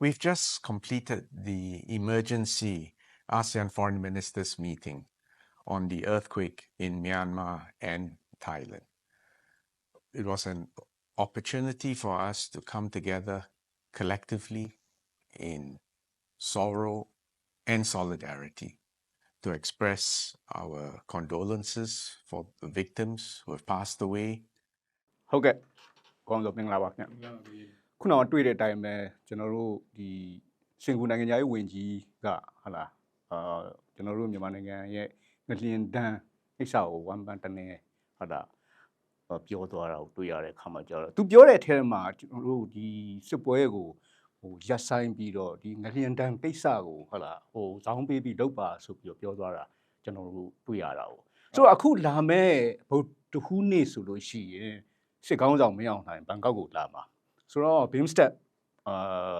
We've just completed the emergency ASEAN Foreign Ministers meeting on the earthquake in Myanmar and Thailand. It was an opportunity for us to come together collectively in sorrow and solidarity to express our condolences for the victims who have passed away ဟုတ်ကဲ့ကောင်းဆုံးမင်္ဂလာပါခင်ဗျ ခုနကတွေ့တဲ့အတိုင်းပဲကျွန်တော်တို့ဒီစင်ကာပူနိုင်ငံသားရေးဝန်ကြီးကဟာလာအာကျွန်တော်တို့မြန်မာနိုင်ငံရဲ့ငလျင်တန်းအိဆာကိုဝမ်ပန်တနေဟာလာပြောသွားတာကိုတွေ့ရတဲ့အခါမှာကျတော့သူပြောတဲ့အထဲမှာကျွန်တော်တို့ဒီစစ်ပွဲကိုဟိုရက်ဆိုင်ပြီးတော့ဒီငလျင်တန်းကိစ္စကိုဟာလာဟိုဇောင်းပေးပြီးလုပ်ပါဆိုပြီးတော့ပြောသွားတာကျွန်တော်တို့တွေ့ရတာကိုဆိုတော့အခုလာမဲ့ဗုဒ္ဓဟူးနေ့ဆိုလို့ရှိရင်စစ်ကောင်းဆောင်မင်းအောင်လှိုင်ဘန်ကောက်ကိုလာမှာ ဆိုတော့ BIMSTEC အာ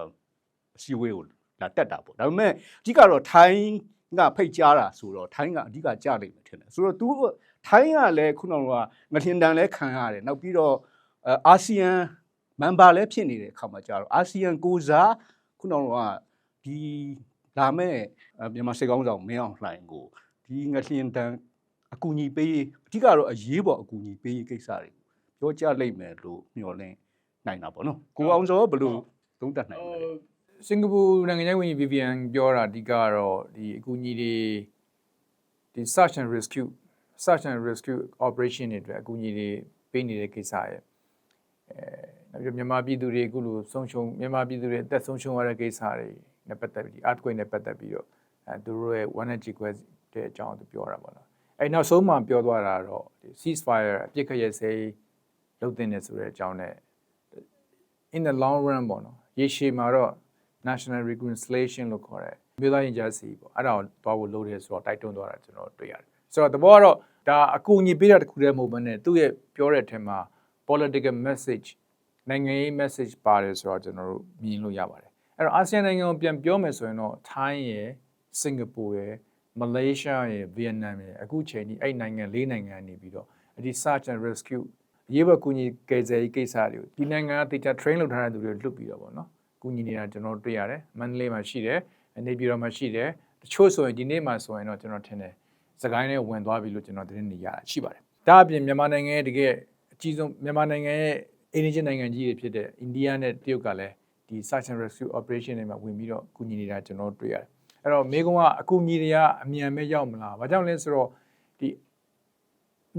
အစည်းအဝေးကိုလာတက်တာပေါ့ဒါပေမဲ့အဓိကတော့ထိုင်းကဖိတ်ကြားတာဆိုတော့ထိုင်းကအဓိကကြလိမ့်မယ်ထင်တယ်ဆိုတော့ तू ထိုင်းကလည်းခုနကငထင်တန်လည်းခံရတယ်နောက်ပြီးတော့အာဆီယံမန်ဘာလည်းဖြစ်နေတဲ့အခါမှာကြတော့အာဆီယံကိုစားခုနကဒီလာမဲ့မြန်မာစစ်ကောင်းဆောင်မင်းအောင်လှိုင်ကိုဒီငထင်တန်အကူအညီပေးအဓိကတော့အရေးပေါ်အကူအညီပေးကိစ္စတွေပြောကြလိမ့်မယ်လို့မျှော်လင့် နိုင်တာပေါ့နော်ကိုအောင်စောဘယ်လိုသုံးသပ်နိုင်မလဲစင်ကာပူနိုင်ငံခြားရေးဝန်ကြီး Vivian ပြောတာအဓိကတော့ဒီအကူအညီတွေဒီ search and rescue search and rescue operation တွေအတွက်အကူအညီတွေပေးနေတဲ့ကိစ္စရဲ့အဲနောက်ပြီးမြန်မာပြည်သူတွေအခုလိုဆုံးရှုံးမြန်မာပြည်သူတွေအသက်ဆုံးရှုံးရတဲ့ကိစ္စတွေနဲ့ပတ်သက်ပြီး earthquake နဲ့ပတ်သက်ပြီးတော့အဲသူတို့ရဲ့ one and quest တဲ့အကြောင်းသူပြောတာပေါ့နော်အဲနောက်ဆုံးမှပြောသွားတာတော့ဒီ ceasefire အပြစ်ခတ်ရစေလုပ်တင်နေဆိုတဲ့အကြောင်းနဲ့ in the long run ပေါ့နော်ရေရှည်မှာတော့ national reconciliation လို့ခေါ်တဲ့မြို့သားရင်ကြားစီပေါ့အဲ့ဒါကိုသွားဖို့လုပ်တယ်ဆိုတော့တိုက်တွန်းသွားတာကျွန်တော်တွေ့ရတယ်ဆိုတော့တဘောကတော့ဒါအကူအညီပေးတာတစ်ခုတည်းမဟုတ်ဘဲနဲ့သူ့ရဲ့ပြောတဲ့အထက်မှာ political message နိုင်ငံရေး message ပါတယ်ဆိုတော့ကျွန်တော်တို့မြင်လို့ရပါတယ်အဲ့တော့အာဆီယံနိုင်ငံကိုပြန်ပြောမယ်ဆိုရင်တော့ထိုင်းရယ်စင်ကာပူရယ်မလေးရှားရယ်ဗီယက်နမ်ရယ်အခုချိန်ဒီအဲ့နိုင်ငံ၄နိုင်ငံနေပြီးတော့ဒီ search and rescue အရေးပေါ်ကူညီကယ်ဆယ်ရေးကိစ္စတွေကိုဒီနိုင်ငံကတေချာ train လုပ်ထားတဲ့သူတွေလွတ်ပြီးတော့ဗောနော်ကူညီနေတာကျွန်တော်တွေ့ရတယ်မန္တလေးမှာရှိတယ်နေပြည်တော်မှာရှိတယ်တချို့ဆိုရင်ဒီနေ့မှာဆိုရင်တော့ကျွန်တော်ထင်တယ်စကိုင်းနဲ့ဝင်သွားပြီလို့ကျွန်တော်သတင်းနေရတာရှိပါတယ်ဒါအပြင်မြန်မာနိုင်ငံရဲ့တကယ်အကြီးဆုံးမြန်မာနိုင်ငံရဲ့အိန္ဒိယနိုင်ငံကြီးတွေဖြစ်တဲ့အိန္ဒိယနဲ့တရုတ်ကလည်းဒီ search and rescue operation တွေမှာဝင်ပြီးတော့ကူညီနေတာကျွန်တော်တွေ့ရတယ်အဲ့တော့မိကုံကအကူအညီတွေကအမြန်ပဲရောက်မလားဘာကြောင့်လဲဆိုတော့ဒီ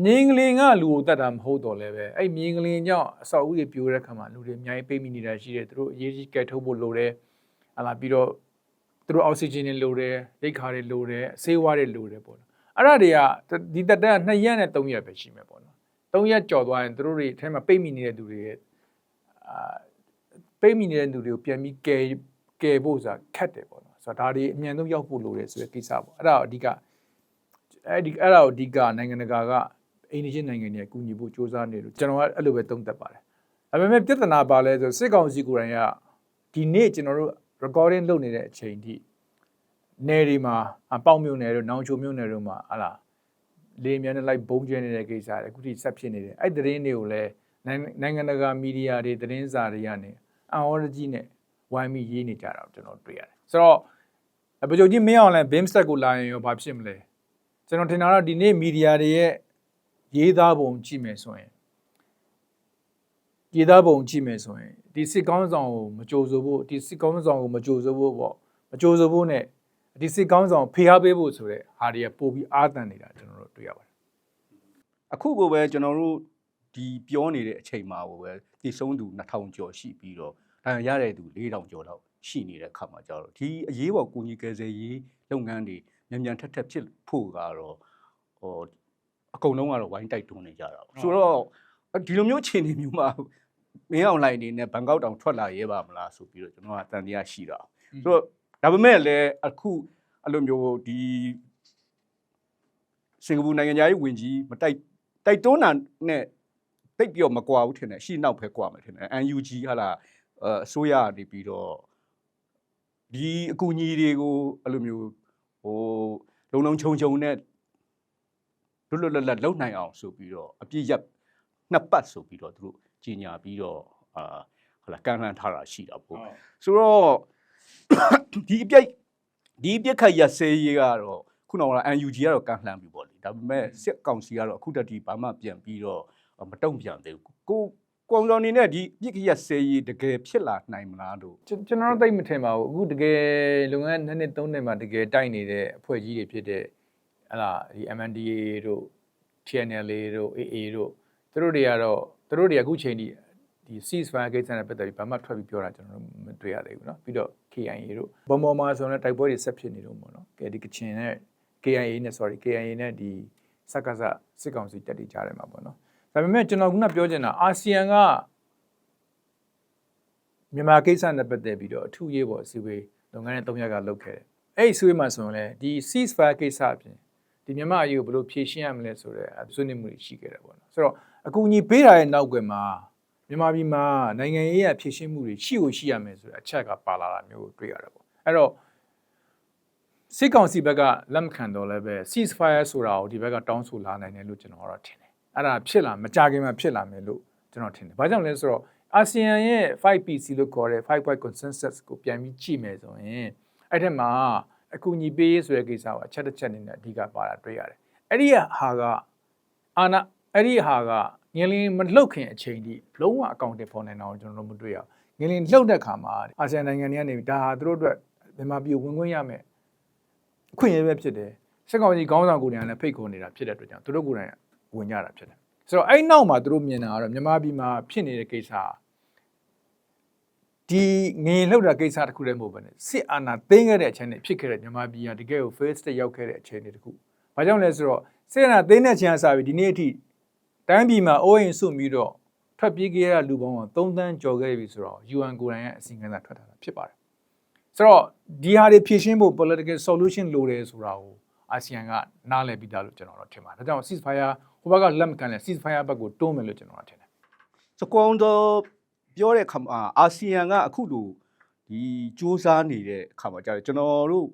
မြင်းကလေးကလူကိုတတ်တာမဟုတ်တော့လည်းပဲအဲ့မြင်းကလေးကြောင့်အဆောက်အဦတွေပြိုတဲ့ခါမှာလူတွေအများကြီးပိတ်မိနေတာရှိတယ်သူတို့အရေးကြီးကယ်ထုတ်ဖို့လိုတယ်ဟလာပြီးတော့သူတို့အောက်ဆီဂျင်တွေလိုတယ်ရိတ်ခါတွေလိုတယ်ဆေးဝါးတွေလိုတယ်ပေါ့နော်အဲ့ဒါတွေကဒီတက်တန်း2ရက်နဲ့3ရက်ပဲရှိမယ်ပေါ့နော်3ရက်ကြော်သွားရင်သူတို့တွေအဲမှာပိတ်မိနေတဲ့သူတွေရဲ့အာပိတ်မိနေတဲ့သူတွေကိုပြန်ပြီးကယ်ကယ်ဖို့ဆိုတာခက်တယ်ပေါ့နော်ဆိုတော့ဒါတွေအမြန်ဆုံးရောက်ဖို့လိုတယ်ဆိုတဲ့ကိစ္စပေါ့အဲ့ဒါအဓိကအဲ့ဒီအဲ့ဒါကိုအဓိကနိုင်ငံတကာက အိန္ဒိယနိုင်ငံတွေကူညီဖို့စ조사နေလို့ကျွန်တော်ကအဲ့လိုပဲသုံးသပ်ပါတယ်။ဒါပေမဲ့ပြဿနာပါလဲဆိုစစ်ကောင်စီကိုယ်တိုင်ကဒီနေ့ကျွန်တော်တို့ recording လုပ်နေတဲ့အချိန်ထိနယ်တွေမှာအပေါက်မြို့နယ်တို့နောင်ချိုမြို့နယ်တို့မှာဟာလာလေမြန်နဲ့လိုက်ဘုံကျဲနေတဲ့ကိစ္စတွေအခုထိဆက်ဖြစ်နေတယ်။အဲ့သတင်းတွေကိုလည်းနိုင်ငံတကာမီဒီယာတွေသတင်းစာတွေကနေအံ့ဩရကြီးနဲ့ဝိုင်းပြီးရေးနေကြတာကိုကျွန်တော်တွေ့ရတယ်။ဆိုတော့ဗကြိုကြီးမင်းအောင်လည်း BIMSTEC ကိုလာရင်ရောဘာဖြစ်မလဲ။ကျွန်တော်ထင်တာတော့ဒီနေ့မီဒီယာတွေရဲ့ ရေးသားပုံကြည့်မယ်ဆိုရင်ရေးသားပုံကြည့်မယ်ဆိုရင်ဒီစစ်ကောင်းဆောင်ကိုမကြိုဆိုဖို့ဒီစစ်ကောင်းဆောင်ကိုမကြိုဆိုဖို့ပေါ့မကြိုဆိုဖို့ ਨੇ ဒီစစ်ကောင်းဆောင်ဖေအားပေးဖို့ဆိုတဲ့ဟာတွေကပို့ပြီးအားတန်နေတာကျွန်တော်တို့တွေ့ရပါတယ်အခုကိုပဲကျွန်တော်တို့ဒီပြောနေတဲ့အချိန်မှာကိုပဲတည်ဆုံးသူ2000ကျော်ရှိပြီးတော့ဒါရတဲ့သူ4000ကျော်လောက်ရှိနေတဲ့အခါမှာကျတော့ဒီအရေးပေါ်ကူညီကယ်ဆယ်ရေးလုပ်ငန်းတွေမြန်မြန်ထက်ထက်ဖြစ်ဖို့ကတော့ဟို အကုန်လုံးကတော့ဝိုင်းတိုက်တွန်းနေကြတာပေါ့ဆိုတော့ဒီလိုမျိုးအခြေအနေမျိုးမှာမင်းအောင်လိုင်းနေနဲ့ဘန်ကောက်တောင်ထွက်လာရဲပါမလားဆိုပြီးတော့ကျွန်တော်ကတန်တရားရှိတာဆိုတော့ဒါပေမဲ့လည်းအခုအဲ့လိုမျိုးဒီစင်ကာပူနိုင်ငံသားရေးဝင်ကြီးမတိုက်တိုက်တွန်းတာနဲ့တိတ်ပြီးတော့မကွာဘူးထင်တယ်ရှေ့နောက်ပဲကွာမယ်ထင်တယ် UNG ဟာလာအစိုးရနေပြီးတော့ဒီအကူအညီတွေကိုအဲ့လိုမျိုးဟိုလုံလုံခြုံခြုံနဲ့ လွတ်လွတ်လပ်လပ်လုံနိုင်အောင်ဆိုပြီးတော့အပြည့်ရပ်နှစ်ပတ်ဆိုပြီးတော့သူတို့ကြီးညာပြီးတော့အာဟလာကန်လှန်ထားတာရှိတာပေါ့ဆိုတော့ဒီအပြိုက်ဒီအပြက်ခတ်ရစဲရေးကတော့ခုနက UNG ကတော့ကန်လှန်ပြီပေါ့လေဒါပေမဲ့စစ်ကောင်စီကတော့အခုတည်းဘာမှပြန်ပြီးတော့မတုံ့ပြန်သေးဘူးကိုကောင်စော်အနေနဲ့ဒီပြစ်ခတ်ရစဲရေးတကယ်ဖြစ်လာနိုင်မလားလို့ကျွန်ကျွန်တော်တို့သိပ်မထင်ပါဘူးအခုတကယ်လုပ်ငန်းနှစ်နှစ်သုံးနှစ်မှာတကယ်တိုက်နေတဲ့အဖွဲ့ကြီးတွေဖြစ်တဲ့ ဟလာဒီ MNDA တို့ TNL တို့ AA တို့သူတို့တွေကတော့သူတို့တွေအခုချိန်ထိဒီ ceasefire ကိစ္စနဲ့ပတ်သက်ပြီးဘာမှထွက်ပြီးပြောတာကျွန်တော်တို့မတွေ့ရသေးဘူးเนาะပြီးတော့ KIA တို့ဘုံပေါ်မှာဆိုတော့တိုက်ပွဲတွေဆက်ဖြစ်နေတော့ပေါ့နော်ကဲဒီကချင်နဲ့ KIA နဲ့ sorry KIA နဲ့ဒီစက္ကစစစ်ကောင်စီတက်တည်ကြတယ်မှာပေါ့နော်ဒါပေမဲ့ကျွန်တော်ခုနပြောချင်တာအာဆီယံကမြန်မာကိစ္စနဲ့ပတ်သက်ပြီးတော့အထူးရေးပေါ်အစည်းအဝေးလုပ်ငန်းနဲ့၃ရက်ကလုပ်ခဲ့တယ်အဲ့ဒီအစည်းအဝေးမှာဆိုရင်လည်းဒီ ceasefire ကိစ္စအပြင် ဒီမြန်မာအရေးကိုဘယ်လိုဖြေရှင်းရမလဲဆိုတဲ့ဆွေးနွေးမှုတွေရှိခဲ့တယ်ပေါ့နော်ဆိုတော့အကူအညီပေးတာရဲ့နောက်ွယ်မှာမြန်မာပြည်မှာနိုင်ငံရေးရဖြေရှင်းမှုတွေရှိကိုရှိရမယ်ဆိုတဲ့အချက်ကပါလာတာမျိုးကိုတွေ့ရတယ်ပေါ့အဲ့တော့စစ်ကောင်စီဘက်ကလက်မခံတော့လည်းပဲ ceasefire ဆိုတာကိုဒီဘက်ကတောင်းဆိုလာနိုင်တယ်လို့ကျွန်တော်ကတော့ထင်တယ်။အဲ့ဒါဖြစ်လာမကြခင်မှာဖြစ်လာမယ်လို့ကျွန်တော်ထင်တယ်။ဘာကြောင့်လဲဆိုတော့အာဆီယံရဲ့ 5PC လို့ခေါ်တဲ့5 point consensus ကိုပြန်ပြီးကြည့်မယ်ဆိုရင်အဲ့ထက်မှာ အကူအညီပေးရေးဆိုတဲ့ကိစ္စကအချက်တစ်ချက်နေနဲ့အဓိကပါတာတွေ့ရတယ်။အဲ့ဒီဟာကအာနာအဲ့ဒီဟာကငလင်းမလှုပ်ခင်အချိန်ထိလုံးဝအကောင့်တွေပေါ်နိုင်တာကိုကျွန်တော်တို့မတွေ့ရဘူး။ငလင်းလှုပ်တဲ့ခါမှာအာဆီယံနိုင်ငံတွေကနေဒါဟာသူတို့အတွက်မြန်မာပြည်ဝင်ခွင့်ရမယ်အခွင့်အရေးပဲဖြစ်တယ်စက်ကောင်ကြီးခေါင်းဆောင်ကိုယ်တိုင်ကလည်းဖိတ်ခေါ်နေတာဖြစ်တဲ့အတွက်ကြောင့်သူတို့ကိုယ်တိုင်ဝင်ကြတာဖြစ်တယ်ဆိုတော့အဲ့နောက်မှာသူတို့မြင်တာကတော့မြန်မာပြည်မှာဖြစ်နေတဲ့ကိစ္စ ဒီငင်လှုပ်တာကိစ္စတခုတည်းမဟုတ်ဘဲနဲ့စစ်အာဏာသိမ်းခဲ့တဲ့အချိန်နဲ့ဖြစ်ခဲ့တဲ့မြန်မာပြည်ကတကယ်ကို face state ရောက်ခဲ့တဲ့အချိန်တွေတခု။ဘာကြောင့်လဲဆိုတော့စစ်အာဏာသိမ်းတဲ့အချိန်အစားပြီးဒီနေ့အထိတိုင်းပြည်မှာအိုးအိမ်စွန့်ပြီးတော့ထွက်ပြေးခဲ့ရတဲ့လူပေါင်းက3တန်းကျော်ခဲ့ပြီဆိုတော့ UN ကိုယ်တိုင်ရဲ့အစီအစဉ်ကထွက်ထားတာဖြစ်ပါတယ်။ဆိုတော့ဒီဟာတွေဖြည့်ရှင်းဖို့ political solution လိုတယ်ဆိုတာကိုအာဆီယံကနားလည်ပြီးသားလို့ကျွန်တော်တို့ထင်ပါတယ်။ဒါကြောင့် ceasefire ဟိုဘက်ကလက်မခံတဲ့ ceasefire ဘက်ကိုတွန်းမယ်လို့ကျွန်တော်တို့ထင်တယ်စကွန်တော့ ပြောတဲ့ခါမှာအာဆီယံကအခုလိုဒီစူးစမ်းနေတဲ့အခါမှာကြာတယ်ကျွန်တော်တို့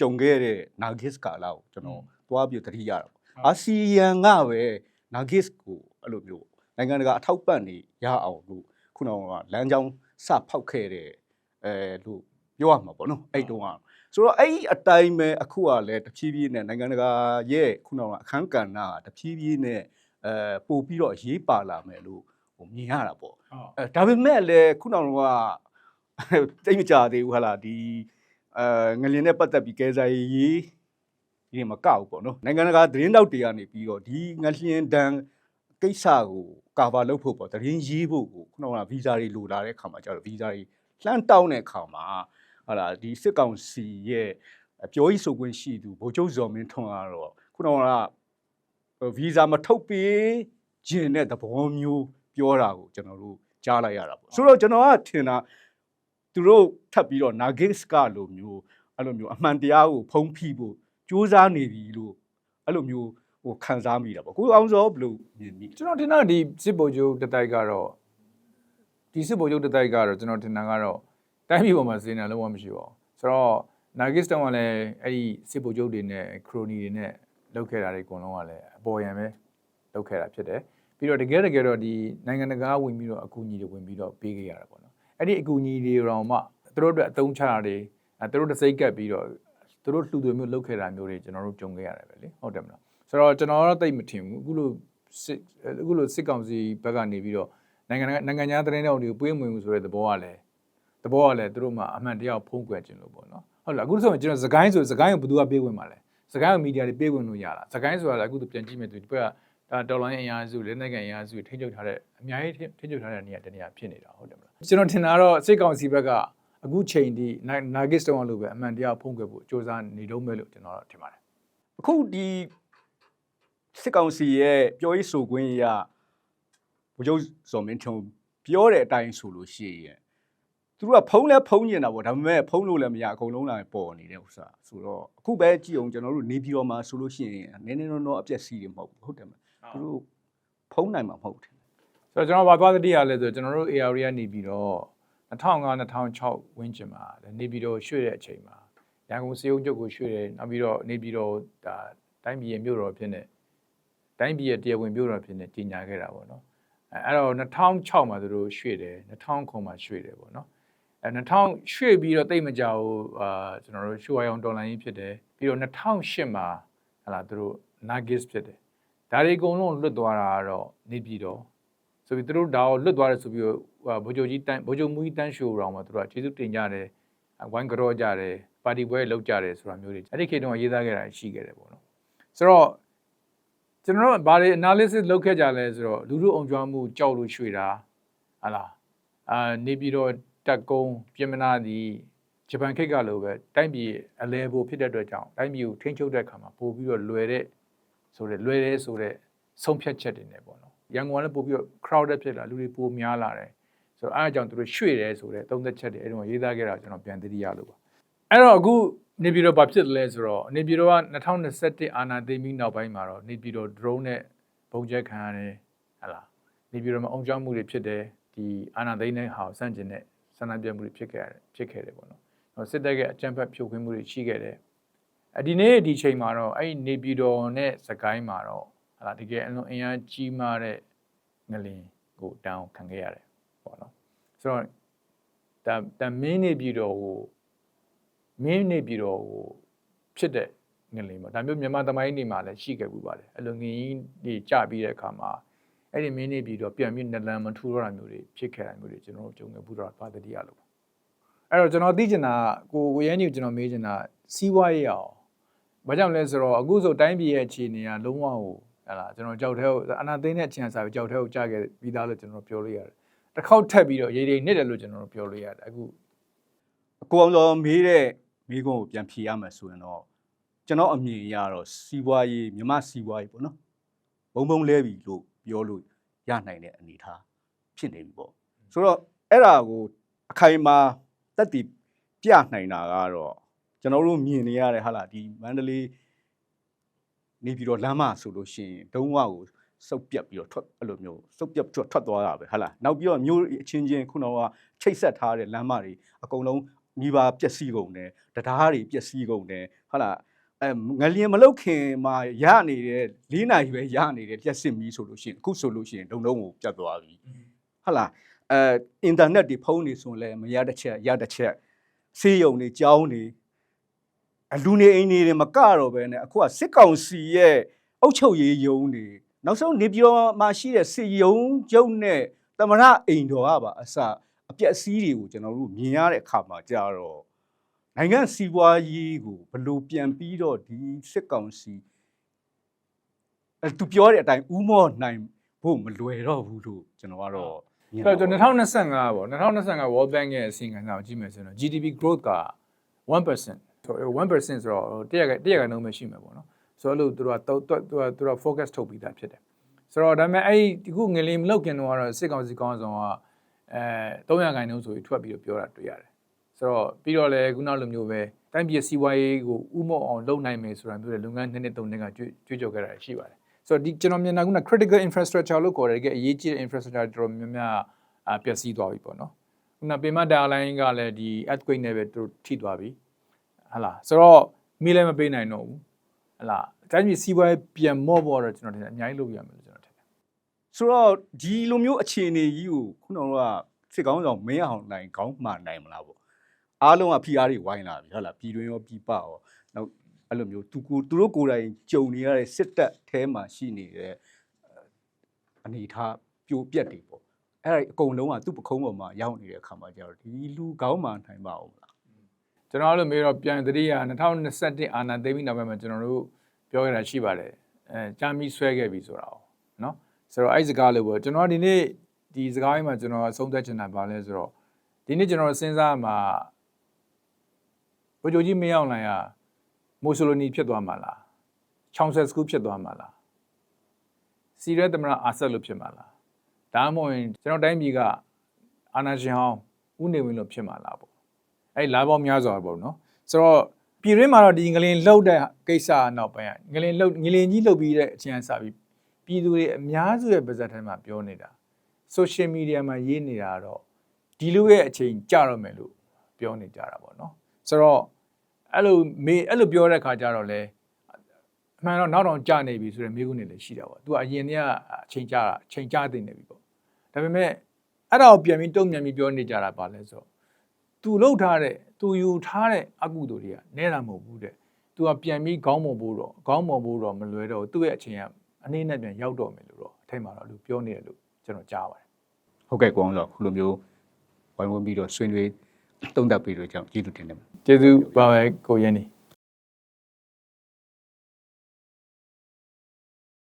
ကြုံခဲ့တဲ့နာဂစ်ကာလာကိုကျွန်တော်သွားပြီးတတိရတာပေါ့အာဆီယံကပဲနာဂစ်ကိုအဲ့လိုမျိုးနိုင်ငံတကာအထောက်ပံ့နေရအောင်လို့ခုနကလမ်းကြောင်းစဖောက်ခဲ့တဲ့အဲလို့ပြောရမှာပေါ့နော်အဲ့တုန်းကဆိုတော့အဲ့ဒီအတိုင်းပဲအခုကလည်းတဖြည်းဖြည်းနဲ့နိုင်ငံတကာရဲ့ခုနကအခန်းကဏ္ဍကတဖြည်းဖြည်းနဲ့အဲပို့ပြီးတော့ရေးပါလာမယ်လို့ဟိုမြင်ရတာပေါ့။ဟုတ် အဲဒါပေမဲ့လည်းခုနကတိတ်မကြသေးဘူးဟာလားဒီအဲငလင်နဲ့ပတ်သက်ပြီးကဲစားရေးဒီမကောက်ဘူးပေါ့နော်နိုင်ငံတကာသတင်းတောက်တွေကနေပြီးတော့ဒီငလျင်တန်းကိစ္စကိုကာဗာလုပ်ဖို့ပေါ့သတင်းရေးဖို့ကိုခုနကဗီဇာတွေလိုလာတဲ့ခါမှာကျတော့ဗီဇာတွေလှမ်းတောင်းတဲ့ခါမှာဟာလားဒီစစ်ကောင်စီရဲ့ပြောရေးဆိုခွင့်ရှိသူဗိုလ်ချုပ်ဇော်မင်းထွန်းကတော့ခုနကဗီဇာမထုတ်ပေးခြင်းတဲ့သဘောမျိုး ပြောတာကိုကျွန်တော်တို့ကြားလိုက်ရတာပေါ့ဆိုတော့ကျွန်တော်ကထင်တာသူတို့ထပ်ပြီးတော့ Nagis ကလိုမျိုးအဲ့လိုမျိုးအမှန်တရားကိုဖုံးဖိဖို့စူးစမ်းနေပြီလို့အဲ့လိုမျိုးဟိုခံစားမိတာပေါ့ကိုအောင်စောဘယ်လိုမြင်မိကျွန်တော်ထင်တာဒီစစ်ဗိုလ်ချုပ်တတိုက်ကတော့ဒီစစ်ဗိုလ်ချုပ်တတိုက်ကတော့ကျွန်တော်ထင်တာကတော့တိုင်းပြည်ပေါ်မှာစေနာလုံးဝမရှိပါဘူးဆိုတော့နာဂစ်တောင်ကလည်းအဲ့ဒီစစ်ဗိုလ်ချုပ်တွေနဲ့ခရိုနီတွေနဲ့လုပ်ခဲ့တာတွေအကုန်လုံးကလည်းအပေါ်ယံပဲလုပ်ခဲ့တာဖြစ်တယ် ပြီးတော့တကယ်တကယ်တော့ဒီနိုင်ငံတကာဝင်ပြီးတော့အကူအညီတွေဝင်ပြီးတော့ပေးခဲ့ရတာပေါ့နော်အဲ့ဒီအကူအညီတွေတော့မှသူတို့အတွက်အသုံးချတာတွေအဲသူတို့တစ်စိတ်ကပ်ပြီးတော့သူတို့လှူတွေမျိုးလုပ်ခဲ့တာမျိုးတွေကျွန်တော်တို့ကြုံခဲ့ရတယ်ပဲလေဟုတ်တယ်မလားဆိုတော့ကျွန်တော်တော့သိပ်မထင်ဘူးအခုလို့စစ်အခုလို့စစ်ကောင်စီဘက်ကနေပြီးတော့နိုင်ငံနိုင်ငံခြားသတင်းတောက်တွေကိုပေးမဝင်ဘူးဆိုတဲ့သဘောကလည်းသဘောကလည်းသူတို့မှအမှန်တရားဖုံးကွယ်ခြင်းလို့ပေါ့နော်ဟုတ်လားအခုဆိုရင်ကျွန်တော်စကိုင်းဆိုစကိုင်းကိုဘယ်သူကပေးဝင်မှာလဲစကိုင်းကိုမီဒီယာတွေပေးဝင်လို့ရလားစကိုင်းဆိုတာလည်းအခုသူပြန်ကြည့်မယ်သူဒီဘက်က ဒါဒေါ်လာအင်အားစုလက်နက်ကန်အင်အားစုထိန်းချုပ်ထားတဲ့အများကြီးထိန်းချုပ်ထားတဲ့နေရာတနေရာဖြစ်နေတာဟုတ်တယ်မလားကျွန်တော်ထင်တာတော့စစ်ကောင်စီဘက်ကအခုချိန်ဒီနာဂစ်တုံးလို့ပဲအမှန်တရားဖုံးကွယ်ဖို့စ조사နေတော့မယ်လို့ကျွန်တော်ထင်ပါတယ်အခုဒီစစ်ကောင်စီရဲ့ပြောရေးဆိုခွင့်ရဗိုလ်ချုပ်ဇော်မင်းထွန်းပြောတဲ့အတိုင်းဆိုလို့ရှိရင်သူတို့ကဖုံးလဲဖုံးညင်တာပေါ့ဒါပေမဲ့ဖုံးလို့လည်းမရအကုန်လုံးလာပေါ်နေတဲ့ဥစ္စာဆိုတော့အခုပဲကြည့်အောင်ကျွန်တော်တို့နေပြည်တော်မှာဆိုလို့ရှိရင်နည်းနည်းတော့တော့အပြက်စီးတွေမဟုတ်ဘူးဟုတ်တယ်မလား သူတို့ဖုံးနိုင်မှာမဟုတ်ဘူးဆိုတော့ကျွန်တော်ဘာသွားသတိရလဲဆိုတော့ကျွန်တော်တို့ AR ကနေပြီးတော့2005 2006ဝန်းကျင်မှာနေပြီးတော့ရွှေ့တဲ့အချိန်မှာရန်ကုန်စေုံချုပ်ကိုရွှေ့တယ်နောက်ပြီးတော့နေပြီးတော့ဒါတိုင်းပြည်ရဲ့မြို့တော်ဖြစ်နေတိုင်းပြည်ရဲ့တရားဝင်မြို့တော်ဖြစ်နေကြီးညာခဲ့တာပေါ့နော်အဲအဲ့တော့2006မှာသူတို့ရွှေ့တယ်2009မှာရွှေ့တယ်ပေါ့နော်အဲ2000ရွှေ့ပြီးတော့တိတ်မကြောက်အာကျွန်တော်တို့ရွှေဝါရောင်ဒေါ်လာရင်းဖြစ်တယ်ပြီးတော့2008မှာဟလာသူတို့ Nagis ဖြစ်တယ် ဒါတွေအကုန်လုံးလွတ်သွားတာကတော့နေပြည်တော်ဆိုပြီးသူတို့ဒါကိုလွတ်သွားတယ်ဆိုပြီးတော့ဗိုလ်ချုပ်ကြီးတန်းဗိုလ်ချုပ်မူကြီးတန်းရှိုးတော်မှာသူတို့ကကျေးဇူးတင်ကြတယ်ဝိုင်းကြောကြတယ်ပါတီပွဲလုပ်ကြတယ်ဆိုတာမျိုးတွေအဲ့ဒီခေတ်တုန်းကရေးသားခဲ့တာရှိခဲ့တယ်ပေါ့နော်ဆိုတော့ကျွန်တော်တို့ဘာတွေ analysis လုပ်ခဲ့ကြလဲဆိုတော့လူလူအောင်ကြွားမှုကြောက်လို့ရွှေ့တာဟာလားအာနေပြည်တော်တက်ကုန်းပြင်မနာသည်ဂျပန်ခေတ်ကလိုပဲတိုင်းပြည်အလဲဖို့ဖြစ်တဲ့အတွက်ကြောင့်တိုင်းပြည်ကိုထိန်းချုပ်တဲ့အခါမှာပို့ပြီးတော့လွယ်တဲ့ ဆိုတဲ့လွယ်တဲ့ဆိုတဲ့ဆုံးဖြတ်ချက်တွေနဲ့ပေါ့နော်ရန်ကုန်ကလည်းပို့ပြီးတော့ crowded ဖြစ်လာလူတွေပိုများလာတယ်ဆိုတော့အားအကြောင်းသူတို့ရွှေ့တယ်ဆိုတဲ့သုံးသက်ချက်တွေအဲ့ဒီမှာရေးသားခဲ့တာကျွန်တော်ပြန်သတိရလို့ပါအဲ့တော့အခုနေပြည်တော်ဘာဖြစ်လဲဆိုတော့နေပြည်တော်က2021အာဏာသိမ်းပြီးနောက်ပိုင်းမှာတော့နေပြည်တော် drone နဲ့ပုံကျက်ခံရတယ်ဟလာနေပြည်တော်မှာအုံကြောင်းမှုတွေဖြစ်တယ်ဒီအာဏာသိမ်းတဲ့ဟာကိုစန့်ကျင်တဲ့ဆန္ဒပြမှုတွေဖြစ်ခဲ့ရတယ်ဖြစ်ခဲ့တယ်ပေါ့နော်ဟိုစစ်တပ်ကအကြမ်းဖက်ဖြိုခွင်းမှုတွေရှိခဲ့တယ် အဒီနေ့ဒီချိန်မှာတော့အဲ့ဒီနေပြည်တော်နဲ့စကိုင်းမှာတော့ဟလာတကယ်အလွန်အင်အားကြီးမားတဲ့ငလင်ကိုတောင်းခံခဲ့ရတယ်ပေါ့နော်ဆိုတော့ဒါဒါမင်းနေပြည်တော်ကိုမင်းနေပြည်တော်ကိုဖြစ်တဲ့ငလင်ပေါ့ဒါမျိုးမြန်မာသမိုင်းတွေမှာလည်းရှိခဲ့ပူပါတယ်အဲ့လိုငင်းကြီးကြပြီးတဲ့အခါမှာအဲ့ဒီမင်းနေပြည်တော်ပြန်ပြီးနလန်မထူတော့တာမျိုးတွေဖြစ်ခဲ့တာမျိုးတွေကျွန်တော်တို့ကြုံခဲ့ပူတော့ပါတတိယလို့အဲ့တော့ကျွန်တော်သိချင်တာကိုကိုရန်ကြီးကိုကျွန်တော်မေးချင်တာစီးပွားရေးအောင် ဘာကြောင့်လဲဆိုတော့အခုဆိုတိုင်းပြည်ရဲ့အခြေအနေကလုံးဝဟိုဟလာကျွန်တော်ကြောက်ထဲကိုအနာသိန်းတဲ့အချင်းစာပြီးကြောက်ထဲကိုကြားခဲ့ပြီးသားလို့ကျွန်တော်ပြောလို့ရတယ်တစ်ခေါက်ထပ်ပြီးတော့ရေတွေနှစ်တယ်လို့ကျွန်တော်ပြောလို့ရတယ်အခုအကိုအောင်တော်မေးတဲ့မိကုန်းကိုပြန်ဖြေရမယ်ဆိုရင်တော့ကျွန်တော်အမြင်အရတော့စီးပွားရေးမြမစီးပွားရေးပေါ့နော်ဘုံဘုံလဲပြီလို့ပြောလို့ရနိုင်တဲ့အနေအထားဖြစ်နေပြီပေါ့ဆိုတော့အဲ့ဒါကိုအခိုင်အမာတက်တည်ပြနိုင်တာကတော့ ကျွန်တော်တို့မြင်နေရတဲ့ဟာလာဒီမန္တလေးနေပြီးတော့လမ်းမဆိုလို့ရှိရင်ဒုံးဝကိုစုပ်ပြတ်ပြီးတော့ထွက်အဲ့လိုမျိုးစုပ်ပြတ်ထွက်ထွက်သွားတာပဲဟာလာနောက်ပြီးတော့မျိုးအချင်းချင်းခုနကချိတ်ဆက်ထားတဲ့လမ်းမတွေအကုန်လုံးညီပါပျက်စီးကုန်တယ်တရားတွေပျက်စီးကုန်တယ်ဟာလာအဲငလျင်မလုတ်ခင်မှာရနေတဲ့၄နိုင်ပဲရနေတဲ့ပြက်စစ်မီးဆိုလို့ရှိရင်အခုဆိုလို့ရှိရင်ဒုံဒုံကိုပြတ်သွားပြီဟာလာအဲအင်တာနက်တွေဖုန်းတွေဆိုရင်လည်းမရတစ်ချက်ရတစ်ချက်ဆေးရုံတွေကြောင်းတွေ အလူနေအိမ်တွေမကတော့ပဲနဲ့အခုကစစ်ကောင်စီရဲ့အုပ်ချုပ်ရေးယုံတွေနောက်ဆုံးနေပြည်တော်မှာရှိတဲ့စစ်ယုံကျုံနဲ့တမရအိမ်တော်ကပါအစအပြက်စီးတွေကိုကျွန်တော်တို့မြင်ရတဲ့အခါမှာကြာတော့နိုင်ငံစီးပွားရေးကိုဘယ်လို့ပြန်ပြီးတော့ဒီစစ်ကောင်စီအဲသူပြောတဲ့အတိုင်းဥမော့နိုင်ဖို့မလွယ်တော့ဘူးလို့ကျွန်တော်ကတော့မြင်အဲ့တော့တော့2025ပေါ့2025 World Bank ရဲ့အစီရင်ခံစာကိုကြည့်မယ်ဆိုရင် GDP growth က1% ဆို1%ဆိုတော့တရတရကနှုန်းပဲရှိမှာပေါ့နော်ဆိုတော့လို့သူတို့ကသူတို့သူတို့ focus ထုတ်ပြီးသားဖြစ်တယ်ဆိုတော့ဒါပေမဲ့အဲ့ဒီခုငလင်မလောက်ခင်တော့ကတော့စစ်ကောင်စီကောင်းဆောင်ကအဲ300ခိုင်နှုန်းဆိုပြီးထွက်ပြီးတော့ပြောတာတွေ့ရတယ်ဆိုတော့ပြီးတော့လည်းခုနောက်လိုမျိုးပဲတိုင်းပြည်စီးပွားရေးကိုဥမော့အောင်လုပ်နိုင်မယ်ဆိုတာမျိုးတွေလုပ်ငန်းနှစ်နှစ်သုံးနှစ်ကကြွကြွကြော်ခဲ့တာရှိပါတယ်ဆိုတော့ဒီကျွန်တော်မြင်တာက critical infrastructure လို့ခေါ်တယ်တကယ်အရေးကြီးတဲ့ infrastructure တော်တော်များများအာပျက်စီးသွားပြီပေါ့နော်ခုနပေမတာလိုင်းကလည်းဒီ earthquake နဲ့ပဲသူတို့ထိသွားပြီ ဟလာဆိုတော့မီးလည်းမပေးနိုင်တော့ဘူးဟလာတိုင်းပြည်စီးပွားရေးပြန်မော့ဖို့တော့ကျွန်တော်ထင်တယ်အများကြီးလုပ်ရမယ်လို့ကျွန်တော်ထင်တယ်ဆိုတော့ဒီလိုမျိုးအခြေအနေကြီးကိုခုနကစစ်ကောင်းဆောင်မင်းအောင်နိုင်ကောင်းမှနိုင်မလားပေါ့အားလုံးက PR တွေဝိုင်းလာပြီဟုတ်လားပြည်တွင်းရောပြည်ပရောနောက်အဲ့လိုမျိုးသူကိုသူတို့ကိုယ်တိုင်ကြုံနေရတဲ့စစ်တပ်အဲမှာရှိနေတဲ့အနေထားပြိုပြက်တွေပေါ့အဲ့ဒါအကုန်လုံးကသူ့ပခုံးပေါ်မှာရောက်နေတဲ့အခါမှာကျတော့ဒီလူကောင်းမှနိုင်ပါအောင်မလား ကျွန်တော်အဲ့လိုမျိုးတော့ပြန်သတိရ2021အာနာသိမ်းပြီးနောက်ပိုင်းမှာကျွန်တော်တို့ပြောခဲ့တာရှိပါတယ်အဲကြာမီဆွဲခဲ့ပြီဆိုတာ哦เนาะဆိုတော့အဲ့ဒီစကားလေးပေါ့ကျွန်တော်ဒီနေ့ဒီစကားလေးမှာကျွန်တော်ဆုံးသက်ချင်တာပါလဲဆိုတော့ဒီနေ့ကျွန်တော်စဉ်းစားမှာဘိုးချုပ်ကြီးမင်းအောင်လှိုင်ကမိုဆိုလိုနီဖြစ်သွားမှာလားချောင်ဆက်စကူဖြစ်သွားမှာလားစီရဲသမရအာဆက်လို့ဖြစ်မှာလားဒါမှမဟုတ်ရင်ကျွန်တော်တိုင်းပြည်ကအာနာရှင်ဟောင်းဦးနေဝင်းလို့ဖြစ်မှာလားပေါ့ အဲ့လာပေါင်းများစွာပေါ့နော်ဆိုတော့ပြည်ရင်းမှာတော့ဒီငလင်လှုပ်တဲ့ကိစ္စနောက်ပိုင်းကငလင်လှုပ်ငလင်ကြီးလှုပ်ပြီးတဲ့အချိန်စပြီးပြည်သူတွေအများစုရဲ့ပါဇက်ထဲမှာပြောနေတာ social media မှာရေးနေတာကတော့ဒီလိုရဲ့အချိန်ကြတော့မယ်လို့ပြောနေကြတာပေါ့နော်ဆိုတော့အဲ့လိုမေးအဲ့လိုပြောတဲ့ခါကျတော့လေအမှန်တော့နောက်တော့ကြာနေပြီဆိုတဲ့မိကုန်းနေလည်းရှိတာပေါ့သူကအရင်တည်းကအချိန်ကြာအချိန်ကြာသိနေပြီပေါ့ဒါပေမဲ့အဲ့ဒါကိုပြန်ပြီးတုံ့ပြန်ပြီးပြောနေကြတာပါလဲဆိုတော့ သူလှုပ်ထားတဲ့သူယူထားတဲ့အကုသိုလ်တွေကနဲတာမဟုတ်ဘူးတဲ့သူကပြန်ပြီးခေါင်းမုံဖို့တော့ခေါင်းမုံဖို့တော့မလွယ်တော့ဘူးသူ့ရဲ့အချိန်ကအနည်းနဲ့ပြန်ရောက်တော့မယ်လို့တော့အထိတ်မှာတော့လူပြောနေတယ်လို့ကျွန်တော်ကြားပါတယ်ဟုတ်ကဲ့ကိုအောင်တော့ခုလိုမျိုးဝိုင်းဝန်းပြီးတော့ဆွေးနွေးတုံ့တက်ပြီးတော့ကျွန်တော်ကျေးဇူးတင်တယ်ကျေးဇူးပါပဲကိုရင်းနေ